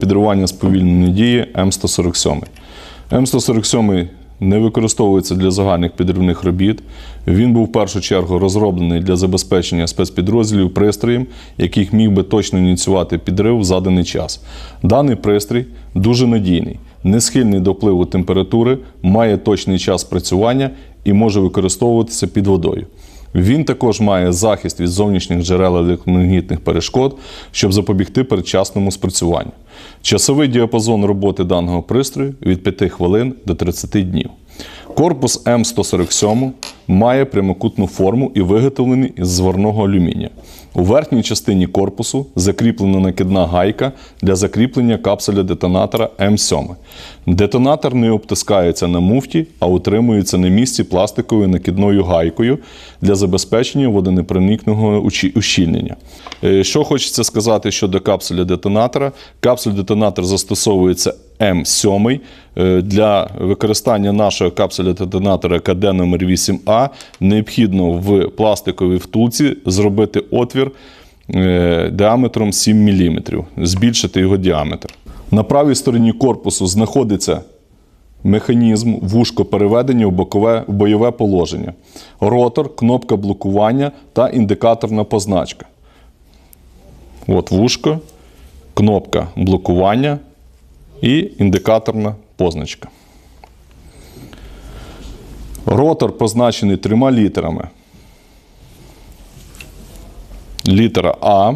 підривання сповільненої дії М147. М147 не використовується для загальних підривних робіт. Він був в першу чергу розроблений для забезпечення спецпідрозділів пристроєм, яких міг би точно ініціювати підрив в заданий час. Даний пристрій дуже надійний, не схильний до впливу температури, має точний час працювання і може використовуватися під водою. Він також має захист від зовнішніх джерел електромагнітних перешкод, щоб запобігти передчасному спрацюванню. Часовий діапазон роботи даного пристрою від 5 хвилин до 30 днів. Корпус М147 має прямокутну форму і виготовлений із зварного алюмінія. У верхній частині корпусу закріплена накидна гайка для закріплення капсуля детонатора М7. Детонатор не обтискається на муфті, а утримується на місці пластиковою накидною гайкою для забезпечення водонепроникного ущільнення. Е, Що хочеться сказати щодо капсуля детонатора? Капсуль детонатор застосовується М7 Е, для використання нашого капсуля детонатора КД номер 8А необхідно в пластиковій втулці зробити отвір е, діаметром 7 мм, збільшити його діаметр. На правій стороні корпусу знаходиться механізм вушко переведення в бокове в бойове положення, ротор, кнопка блокування та індикаторна позначка. От вушко, кнопка блокування і індикаторна позначка. Ротор позначений трьома літерами. Літера А.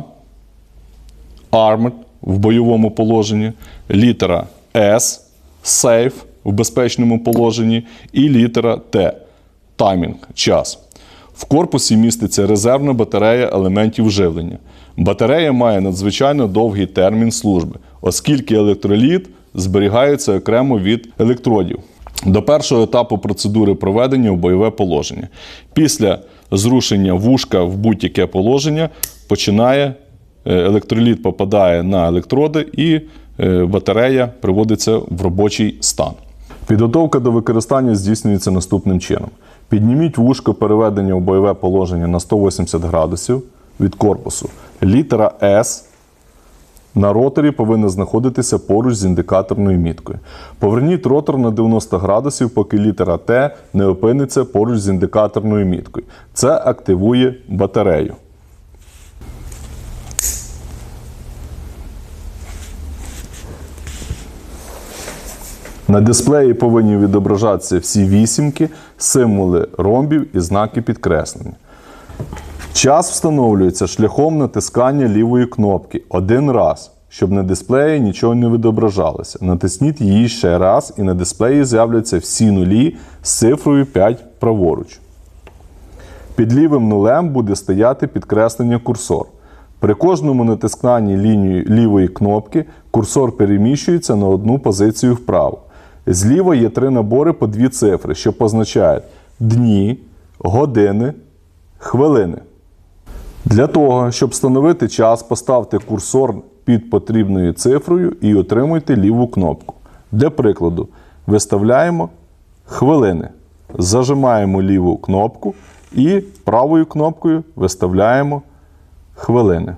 Armored в бойовому положенні, літера S Safe в безпечному положенні і літера Т Таймінг час. В корпусі міститься резервна батарея елементів живлення. Батарея має надзвичайно довгий термін служби, оскільки електроліт зберігається окремо від електродів. До першого етапу процедури проведення в бойове положення. Після зрушення вушка в будь-яке положення починає е, електроліт попадає на електроди і е, батарея приводиться в робочий стан. Підготовка до використання здійснюється наступним чином: підніміть вушко переведення в бойове положення на 180 градусів від корпусу. Літера S на роторі повинна знаходитися поруч з індикаторною міткою. Поверніть ротор на 90 градусів, поки літера Т не опиниться поруч з індикаторною міткою. Це активує батарею. На дисплеї повинні відображатися всі вісімки, символи ромбів і знаки підкреслення. Час встановлюється шляхом натискання лівої кнопки один раз, щоб на дисплеї нічого не відображалося. Натисніть її ще раз, і на дисплеї з'являться всі нулі з цифрою 5 праворуч. Під лівим нулем буде стояти підкреслення курсор. При кожному натисканні лінії лівої кнопки курсор переміщується на одну позицію вправо. Зліва є три набори по дві цифри, що позначають дні, години, хвилини. Для того, щоб встановити час, поставте курсор під потрібною цифрою і отримуйте ліву кнопку. Для прикладу, виставляємо хвилини. Зажимаємо ліву кнопку і правою кнопкою виставляємо хвилини.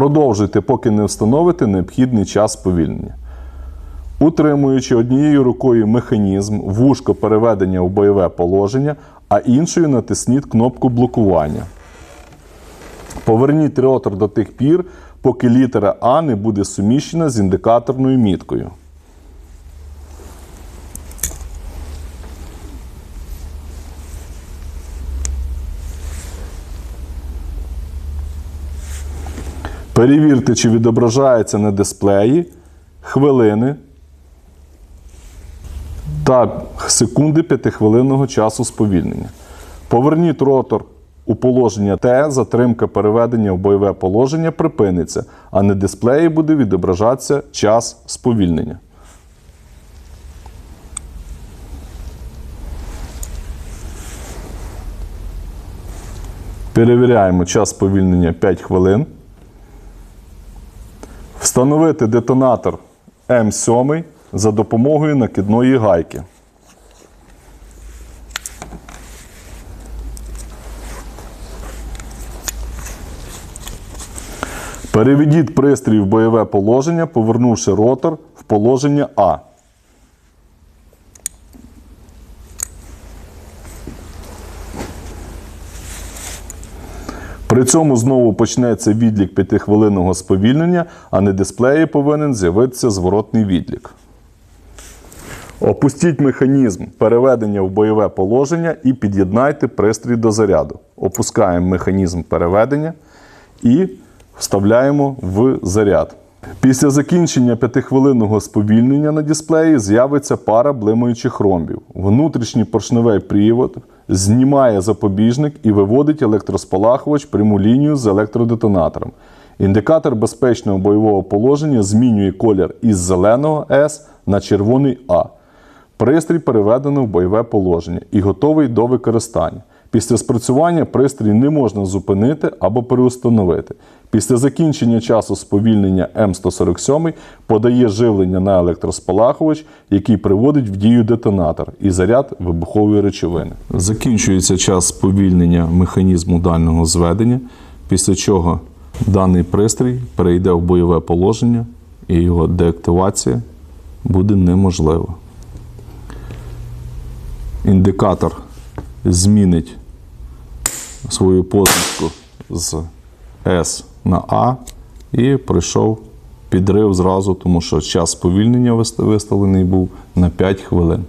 Продовжуйте, поки не встановите необхідний час повільнення. Утримуючи однією рукою механізм, вушко переведення в бойове положення, а іншою натисніть кнопку блокування. Поверніть ротор до тих пір, поки літера А не буде суміщена з індикаторною міткою. Перевірте, чи відображається на дисплеї хвилини та секунди п'ятихвилинного часу сповільнення. Поверніть ротор у положення Т, затримка переведення в бойове положення припиниться, а на дисплеї буде відображатися час сповільнення. Перевіряємо час сповільнення 5 хвилин. Встановити детонатор М7 за допомогою накидної гайки. Переведіть пристрій в бойове положення, повернувши ротор в положення А. При цьому знову почнеться відлік 5-хвилинного сповільнення, а на дисплеї повинен з'явитися зворотний відлік. Опустіть механізм переведення в бойове положення і під'єднайте пристрій до заряду. Опускаємо механізм переведення і вставляємо в заряд. Після закінчення 5-хвилинного сповільнення на дисплеї з'явиться пара блимаючих ромбів. Внутрішній поршневий привод знімає запобіжник і виводить електроспалахувач пряму лінію з електродетонатором. Індикатор безпечного бойового положення змінює колір із зеленого С на червоний А. Пристрій переведено в бойове положення і готовий до використання. Після спрацювання пристрій не можна зупинити або переустановити. Після закінчення часу сповільнення М147 подає живлення на електроспалахувач, який приводить в дію детонатор і заряд вибухової речовини. Закінчується час сповільнення механізму дальнього зведення, після чого даний пристрій перейде в бойове положення і його деактивація буде неможлива індикатор змінить свою позначку з С на А і пройшов підрив зразу, тому що час сповільнення виставлений був на 5 хвилин.